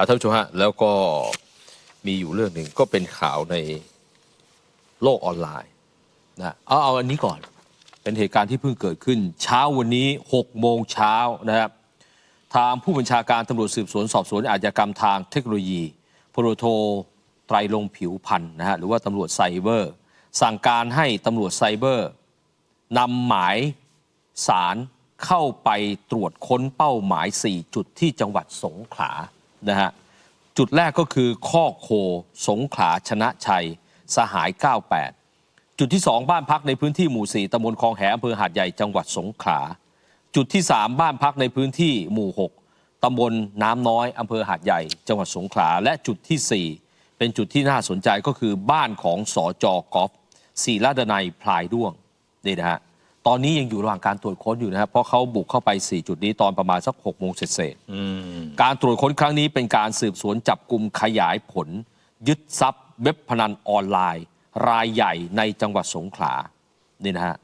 อ่าท่านผู้ชมฮะแล้วก็มีอยู่เรื่องหนึ่งก็เป็นข่าวในโลกออนไลน์นะเอาเอาอันนี้ก่อน เป็นเหตุการณ์ที่เพิ่งเกิดขึ้น เช้าวันนี้6โมงเช้านะครับทางผู้บัญชาการตำรวจสืบสวนสอบสวนอาชญากรรมทางเทคโนโลยีพลโทไตรลงผิวพันธ์นะฮะหรือว่าตำรวจไซเบอร์ สั่งการให้ตำรวจไซเบอร์นำหมายสารเข้าไปตรวจค้นเป้าหมาย 4 จุดที่จังหวัดสงขลา นะฮะจุดแรกก็คือข้อโคสงขลาชนะชัย สหาย 98 จุดที่ 2 บ้านพักในพื้นที่หมู่ 4ตำบลคลองแหอำเภอหาดใหญ่จังหวัดสงขลาจุดที่ 3 บ้านพักในพื้นที่หมู่ 6ตำบลน้ำน้อยอำเภอหาดใหญ่ จังหวัดสงขลาและจุดทีสี่4 เป็นจุดที่น่าสนใจก็คือบ้านของสอจอกอฟศิลาดนัยพลายด้วงนี่นะฮะ ตอนนี้ยังอยู่ระหว่างการตรวจค้นอยู่นะครับ เพราะเขาบุกเข้าไป 4 จุดนี้ตอนประมาณสัก6โมงเศษๆการตรวจค้นครั้งนี้เป็นการสืบสวนจับกลุ่มขยายผล ยึดทรัพย์เว็บพนันออนไลน์ รายใหญ่ในจังหวัดสงขลานี่นะฮะ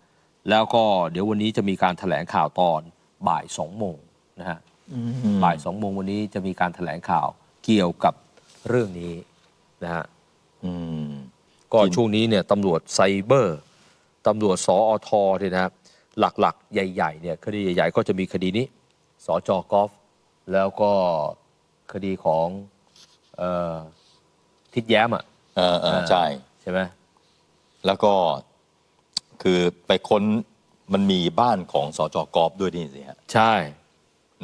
แล้วก็เดี๋ยววันนี้จะมีการถแถลงข่าวตอนบ่ายสองโมงนะฮะบ่ายสองโมงวันนี้จะมีการถแถลงข่าวเกี่ยวกับเรื่องนี้นะฮะอืมก็ช่วงนี้เนี่ยตำรวจไซเบอร์ ตำรวจสอทเนี่ยนะครับหลักๆ ใหญ่ๆเนี่ยคดีใหญ่ ๆ ก็จะมีคดีนี้สจกอล์ฟแล้วก็คดีของเออทิดแย้มอะเออเออใช่ ใช่ไหมแล้วก็คือไปค้นมันมีบ้านของสจกอบด้วยนี่สิฮะใช่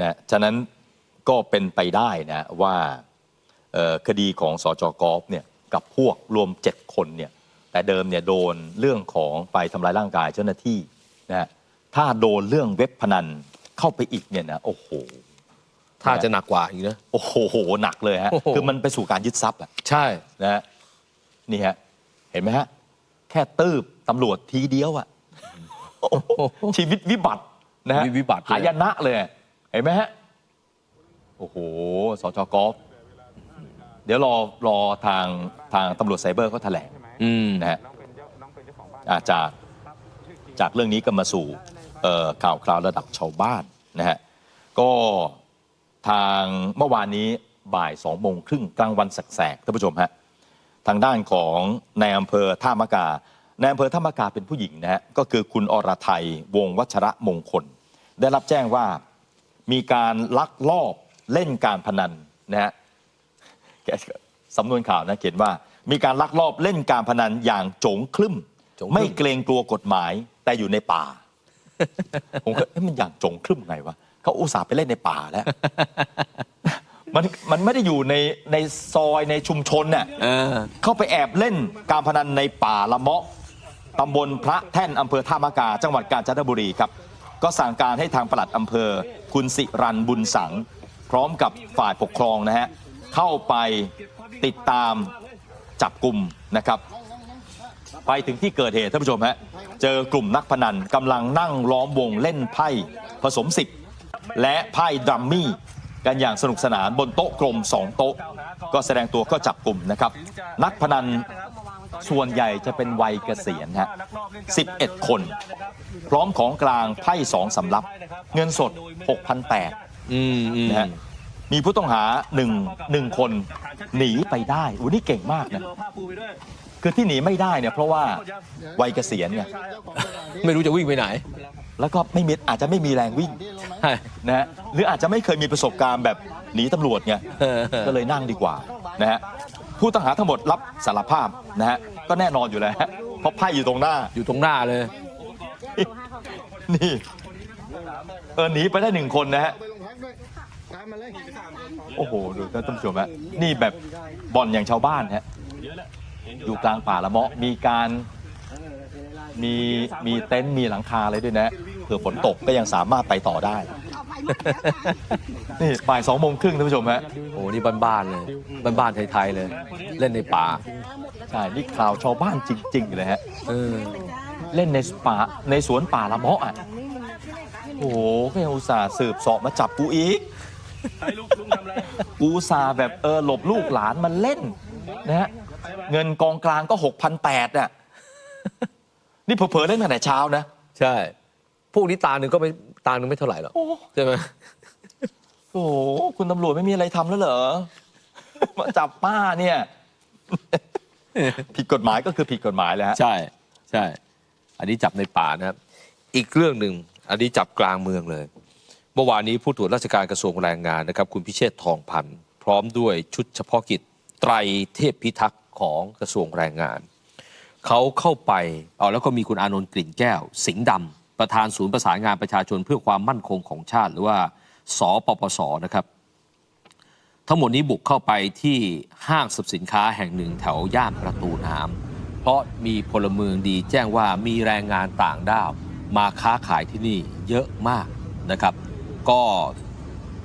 นะฉะนั้นก็เป็นไปได้นะว่าเอ่อคดีของสจกอบเนี่ยกับพวกรวม 7 คนเนี่ย แต่เดิมเนี่ยโดนเรื่องของไปทำร้ายร่างกายเจ้าหน้าที่นะฮะถ้าโดนเรื่องเว็บพนันเข้าไปอีกเนี่ยนะโอ้โห ถ้าจะหนักกว่าอีกนะโอ้โหหนักเลยฮะโอ้โหคือมันไปสู่การยึดทรัพย์อะใช่นะฮะนี่ฮะเห็นไหมฮะแค่ตืบตำรวจทีเดียวอะโอ้โหชีวิตวิบัตินะฮะวิบัติเลยหายนะเลย เห็นไหมฮะโอ้โหสจกอฟเดี๋ยวรอรอทางทางตำรวจไซเบอร์เขาแถลง อืมนะฮะอ่าจากจากเรื่องนี้ก็มาสู่เอ่อข่าวคราวระดับชาวบ้านนะฮะก็ทางเมื่อวานนี้บ่ายสองโมงครึ่งกลางวันแสกๆท่านผู้ชมฮะทางด้านของในายอำเภอท่ามะกาในอำเภอท่ามะกาเป็นผู้หญิงนะฮะก็คือคุณอรไทยวงวัชระมงคล ได้รับแจ้งว่ามีการลักลอบเล่นการพนันนะฮะสำนวนข่าวนะเขียนว่า มีการลักลอบเล่นการพนันอย่างโจงคลึ่ม โจงครึ่ม ไม่เกรงกลัวกฎหมาย แต่อยู่ในป่า ผมก็เอ๊ะมันอย่างโจงคลึ่มไงวะเขาอุตส่าห์ไปเล่นในป่าแล้ว มันมันไม่ได้อยู่ในในซอยในชุมชนน่ะเออ เข้าไปแอบเล่นการพนันในป่าละเมาะตำบลพระแท่นอำเภอท่ามะกา จังหวัดกาญจนบุรีครับ ก็สั่งการให้ทางปลัดอำเภอ คุณสิรันบุญสัง พร้อมกับฝ่ายปกครองนะฮะ เข้าไปติดตาม จับกลุ่มนะครับ ไปถึงที่เกิดเหตุท่านผู้ชมฮะเจอกลุ่มนักพนันกำลังนั่งล้อมวงเล่นไพ่ผสมสิบและไพ่ดัมมี่กันอย่างสนุกสนานบนโต๊ะกลมสองโต๊ะ ก็แสดงตัวก็จับกลุ่มนะครับ นักพนันส่วนใหญ่จะเป็นวัยเกษียณฮะ11 คน พร้อมของกลางไพ่สองสำรับ เงินสด 6,800อืมอืมนะฮะ มีผู้ต้องหาหนึ่งหนึ่งคนหนีไปได้อุ้นี่เก่งมากนะคือที่หนีไม่ได้เนี่ยเพราะว่าวัยเกษียณไงไม่รู้จะวิ่งไปไหน แล้วก็ไม่มีอาจจะไม่มีแรงวิ่งใช่นะฮะหรืออาจจะไม่เคยมีประสบการณ์แบบหนีตำรวจไงเออก็เลยนั่งดีกว่านะฮะผู้ต้องหาทั้งหมดรับสารภาพนะฮะก็แน่นอนอยู่แล้วฮะเพราะไพ่อยู่ตรงหน้าอยู่ตรงหน้าเลย นี่เออหนีไปได้หนึ่งคนนะฮะ โอ้โห ดูท่านผู้ชมฮะนี่แบบบ่อนอย่างชาวบ้านฮะอยู่กลางป่าละเมาะมีการมีมีเต็นท์มีหลังคาอะไรด้วยนะเผื่อฝนตกก็ยังสามารถไปต่อได้ นี่บ่ายสองโมงครึ่งท่านผู้ชมฮะโอ้นี่บ้านๆเลยบ้านๆไทยๆเลย เล่นในป่าใช่นี่ข่าวชาวบ้านจริง ๆ เลยฮะเออเล่นในป่าในสวนป่าละเมาะอะโอ้โหก็ยังอุตส่าห์สืบเสอบมาจับกูอีก กูอุตส่าห์แบบเออหลบลูกหลานมันเล่นนะฮะเงินกองกลางก็หกพันแปดอะนี่เผลอๆเล่นตั้งแต่เช้านะ ใช่ พวกนี้ตาหนึ่งก็ไม่ตาหนึ่งไม่เท่าไหร่หรอกโอ้ ใช่ไหมโหคุณตำรวจไม่มีอะไรทำแล้วเหรอ มาจับป้าเนี่ย ผิดกฎหมายก็คือผิดกฎหมายแล้วฮะใช่ใช่ อันนี้จับในป่านะครับ อีกเรื่องหนึ่งอันนี้จับกลางเมืองเลย เมื่อวานนี้ผู้ตรวจราชการกระทรวงแรงงานนะครับ คุณพิเชษทองพันธ์พร้อมด้วยชุดเฉพาะกิจไตรเทพพิทักษ์ของกระทรวงแรงงาน เขาเข้าไปเอาแล้วก็มีคุณอานนท์กลิ่นแก้ว สิงห์ดำประธานศูนย์ประสานงานประชาชนเพื่อความมั่นคงของชาติ หรือว่าสปปสนะครับ ทั้งหมดนี้บุกเข้าไปที่ห้างสรรพสินค้าแห่งหนึ่งแถวย่านประตูน้ำเพราะมีพลเมืองดีแจ้งว่ามีแรงงานต่างด้าว มาค้าขายที่นี่เยอะมากนะครับ ก็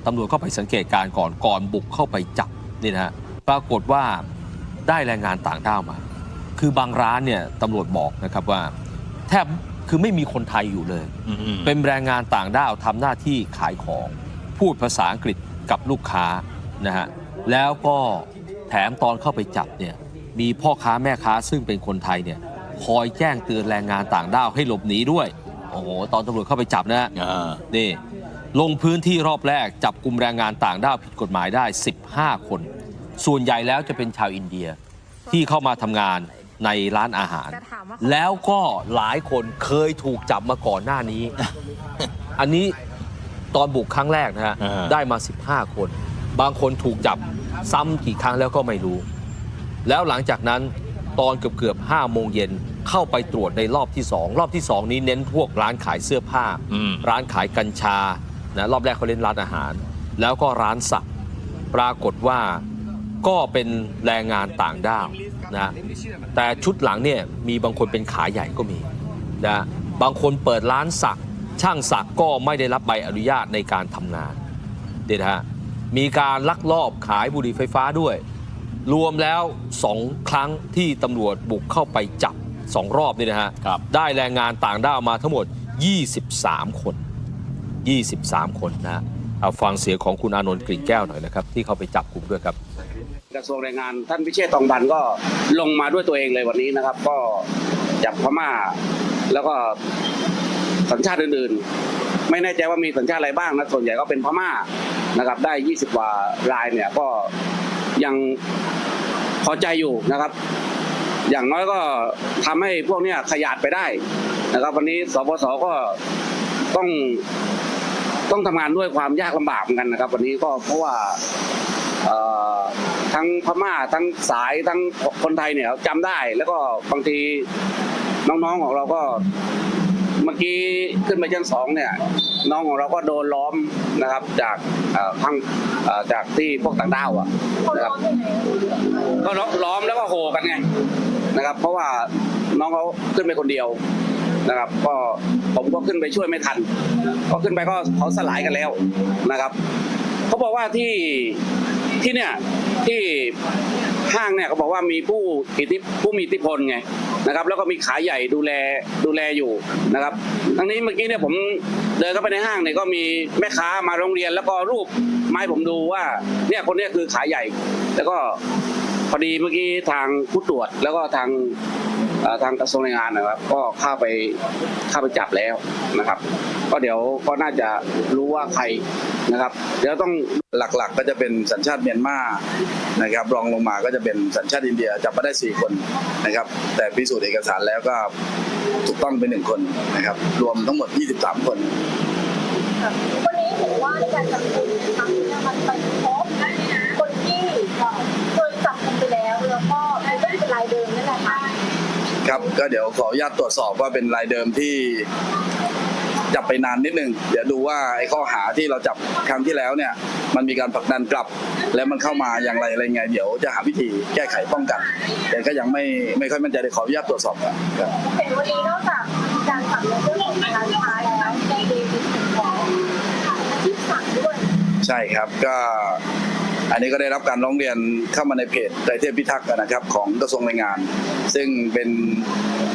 ตำรวจเข้าไปสังเกตการณ์ก่อนก่อนบุกเข้าไปจับนี่นะฮะปรากฏว่าได้แรงงานต่างด้าวมา คือบางร้านเนี่ยตำรวจบอกนะครับว่า แทบคือไม่มีคนไทยอยู่เลย เป็นแรงงานต่างด้าวทำหน้าที่ขายของ พูดภาษาอังกฤษกับลูกค้านะฮะแล้วก็แถมตอนเข้าไปจับเนี่ยมีพ่อค้าแม่ค้าซึ่งเป็นคนไทยเนี่ยคอยแจ้งเตือนแรงงานต่างด้าวให้หลบหนีด้วย โอ้โห ตอนตำรวจเข้าไปจับนะฮะนี่ ลงพื้นที่รอบแรกจับกลุ่มแรงงานต่างด้าวผิดกฎหมายได้ 15 คน ส่วนใหญ่แล้วจะเป็นชาวอินเดียที่เข้ามาทำงานในร้านอาหารจะถามว่าแล้วก็หลายคนเคยถูกจับมาก่อนหน้านี้ อันนี้ตอนบุกครั้งแรกนะฮะอ่าได้มา 15 คน บางคนถูกจับซ้ำกี่ครั้งแล้วก็ไม่รู้ แล้วหลังจากนั้นตอนเกือบเกือบๆ5โมงเย็นเข้าไปตรวจในรอบที่2รอบที่2นี้เน้นพวกร้านขายเสื้อผ้าอืมร้านขายกัญชา นะรอบแรกเขาเล่นร้านอาหาร แล้วก็ร้านสักปรากฏว่าก็เป็นแรงงานต่างด้าวนะแต่ชุดหลังเนี่ยมีบางคนเป็นขาใหญ่ก็มีนะบางคนเปิดร้านสักช่างสักก็ไม่ได้รับใบอนุญาตในการทำงานเด็ดฮะมีการลักลอบขายบุหรี่ไฟฟ้าด้วย รวมแล้วสองครั้งที่ตำรวจบุกเข้าไปจับสองรอบนี่นะฮะครับได้แรงงานต่างด้าวมาทั้งหมด 23 คน 23 คนนะเอาฟังเสียงของคุณอานนท์กลิ่นแก้วหน่อยนะครับ ที่เขาไปจับกลุ่มด้วยครับ กระทรวงแรงงานท่านพิเชษฐ์ทองพันก็ลงมาด้วยตัวเองเลยวันนี้นะครับ ก็จับพม่า แล้วก็สัญชาติอื่นๆ ไม่แน่ใจว่ามีสัญชาติอะไรบ้างนะส่วนใหญ่ก็เป็นพม่านะครับ ได้ 20กว่ารายเนี่ยก็ยังพอใจอยู่นะครับ อย่างน้อยก็ทำให้พวกเนี้ยขยาดไปได้นะครับ วันนี้สปสก็ต้อง ต้องทำงานด้วยความยากลำบากเหมือนกันนะครับ วันนี้ก็เพราะว่าเอ่อทั้งพม่าทั้งสายทั้งคนไทยเนี่ยจำได้ แล้วก็บางทีน้องๆของเราก็เมื่อกี้ขึ้นไปชั้นสองเนี่ย น้องของเราก็โดนล้อมนะครับ จากเอ่อทางเอ่อจากที่พวกต่างด้าวอะคนนะคร้รัอบนยังไงก็ล้อมแล้วก็โหกันไงนะครับ เพราะว่าน้องเขาขึ้นไปคนเดียว นะครับ ก็ผมก็ขึ้นไปช่วยไม่ทัน ก็ขึ้นไปก็เขาสลายกันแล้วนะครับเขาบอกว่าที่ที่เนี่ยที่ห้างเนี่ยเขาบอกว่ามีผู้อิทธิผู้มีอิทธิพลไงนะครับ แล้วก็มีขายใหญ่ดูแลดูแลอยู่นะครับทั้งนี้เมื่อกี้เนี่ยผมเดินเข้าไปในห้างเนี่ยก็มีแม่ค้ามาโรงเรียน แล้วก็รูปไม้ผมดูว่า เนี่ยคนเนี้ยคือขายใหญ่ แล้วก็พอดีเมื่อกี้ทางผู้ตรวจแล้วก็ทาง ทางกระทรวงแรงงานนะครับ ก็เข้าไปเข้าไปจับแล้วนะครับ ก็เดี๋ยวก็น่าจะรู้ว่าใครนะครับ เดี๋ยวต้องหลักๆ ก็จะเป็นสัญชาติเมียนมานะครับรองลงมาก็จะเป็นสัญชาติอินเดียจับมาได้ 4 คนนะครับ แต่พิสูจน์เอกสารแล้วก็ถูกต้องเป็นหนึ่งคนนะครับ รวมทั้งหมด 23 คนวันนี้เห็นว่าในการจับกลุ่มครั้งนี้มันไปพบคนที่เคยจับกลุ่มไปแล้วแล้วก็ไม่ได้เป็นรายเดิมนั่นแหละค่ะ ครับ ก็เดี๋ยวขออนุญาตตรวจสอบว่าเป็นรายเดิมที่จับไปนานนิดนึง เดี๋ยวดูว่าไอ้ข้อหาที่เราจับครั้งที่แล้วเนี่ย มันมีการผลักดันกลับ แล้วมันเข้ามาอย่างไรอะไรไง เดี๋ยวจะหาวิธีแก้ไขป้องกัน แต่ก็ยังไม่ไม่ค่อยมั่นใจเลยขออนุญาตตรวจสอบก่อนครับเห็นวันนี้นอกจากการสั่งในเรื่องของการค้าแล้วยังมีของอาชีพสั่งด้วย ใช่ครับก็ อันนี้ก็ได้รับการร้องเรียนเข้ามาในเพจไตรเทพพิทักษ์นะครับ ของกระทรวงแรงงาน ซึ่งเป็น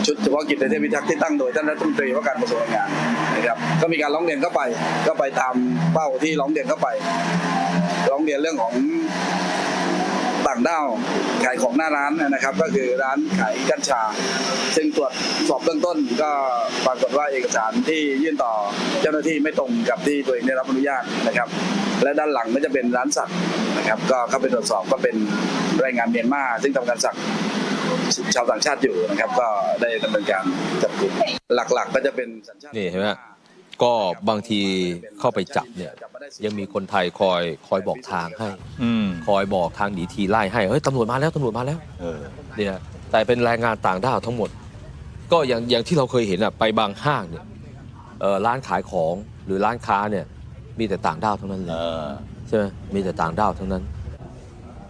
ชุดเฉพาะกิจไตรเทพพิทักษ์ที่ตั้งโดยท่านรัฐมนตรีว่าการกระทรวงแรงงานนะครับก็มีการร้องเรียนเข้าไปก็ไปตามเป้าที่ร้องเรียนเข้าไป ร้องเรียนเรื่องของต่างด้าว ขายของหน้าร้านนะครับ ก็คือร้านขายกัญชา ซึ่งตรวจสอบเบื้องต้นก็ปรากฏว่าเอกสารที่ยื่นต่อเจ้าหน้าที่ไม่ตรงกับที่ตัวเองได้รับอนุญาตนะครับ และด้านหลังก็จะเป็นร้านสัตว์นะครับ ก็เข้าไปตรวจสอบก็เป็นแรงงานเมียนมา ซึ่งทำการสักชาวต่างชาติอยู่นะครับ ก็ได้ดำเนินการจับกลุ่มหลักๆ ก็จะเป็นสัญชาตินี่เห็นไหม ก็บางทีเข้าไปจับเนี่ย ยังมีคนไทยคอยคอยบอกทางให้ อืมคอยบอกทางหนีทีไล่ให้เฮ้ยตำรวจมาแล้วตำรวจมาแล้วเออ เนี่ยแต่เป็นแรงงานต่างด้าวทั้งหมด ก็อย่างอย่างที่เราเคยเห็นอะไปบางห้างเนี่ยเออร้านขายของหรือร้านค้าเนี่ย มีแต่ต่างด้าวทั้งนั้นเลเอยอ ใช่ไหมมีแต่ต่างด้าวทั้งนั้น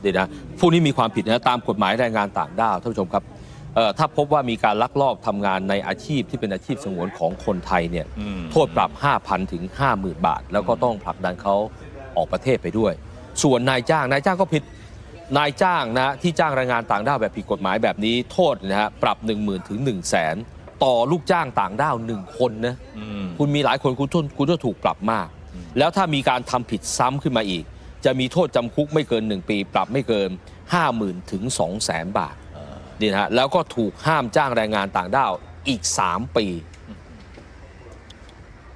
เดี๋ยวนะพวกนี้มีความผิดนะตามกฎหมายแรงงานต่างด้าวท่านผู้ชมครับเอ่อ ถ้าพบว่ามีการลักลอบทำงานในอาชีพที่เป็นอาชีพสงวนของคนไทยเนี่ยอืมโทษปรับ 5,000 ถึง 50,000 บาท แล้วก็ต้องผลักดันเขาออกประเทศไปด้วย ส่วนนายจ้างนายจ้างก็ผิดนายจ้างนะที่จ้างแรงงานต่างด้าวแบบผิดกฎหมายแบบนี้โทษนะฮะปรับ 1 0,000ถึง1 0 0 0 0แสนต่อลูกจ้างต่างด้าว1คนนะอืมคุณมีหลายคนคุณต้องคุณจะถูกปรับมาก แล้วถ้ามีการทำผิดซ้ำขึ้นมาอีก จะมีโทษจำคุกไม่เกิน 1 ปี ปรับไม่เกิน 50,000 ถึง 2 0 0 0 0 0บาท นี่นะฮะแล้วก็ถูกห้ามจ้างแรงงานต่างด้าวอีก 3 ปี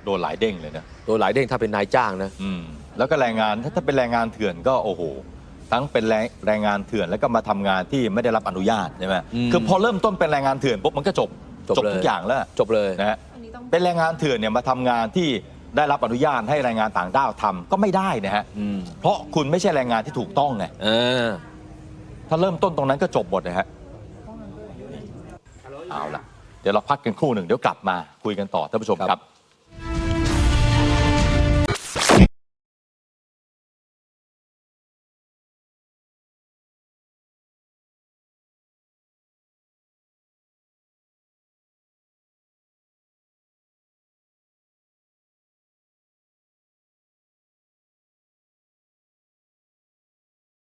โดนหลายเด้งเลยนะ โดยหลายเด้งถ้าเป็นนายจ้างนะ อืมแล้วก็แรงงานถ้าถ้าเป็นแรงงานเถื่อนก็โอ้โห ทั้งเป็นแรงแรงงานเถื่อนแล้วก็มาทำงานที่ไม่ได้รับอนุญาตใช่ไหมอืมคือพอเริ่มต้นเป็นแรงงานเถื่อนปุ๊บมันก็จบจบเลย ทุกอย่างแล้วจบเลย นะฮะเป็นแรงงานเถื่อนเนี่ยมาทำงานที่ได้รับอนุญาตให้แรงงานต่างด้าวทำก็ไม่ได้นะฮะอืมเพราะคุณไม่ใช่แรงงานที่ถูกต้องไงเออ ถ้าเริ่มต้นตรงนั้นก็จบหมดนะฮะ เอาละเดี๋ยวเราพักกันครู่หนึ่งเดี๋ยวกลับมาคุยกันต่อท่านผู้ชมครับ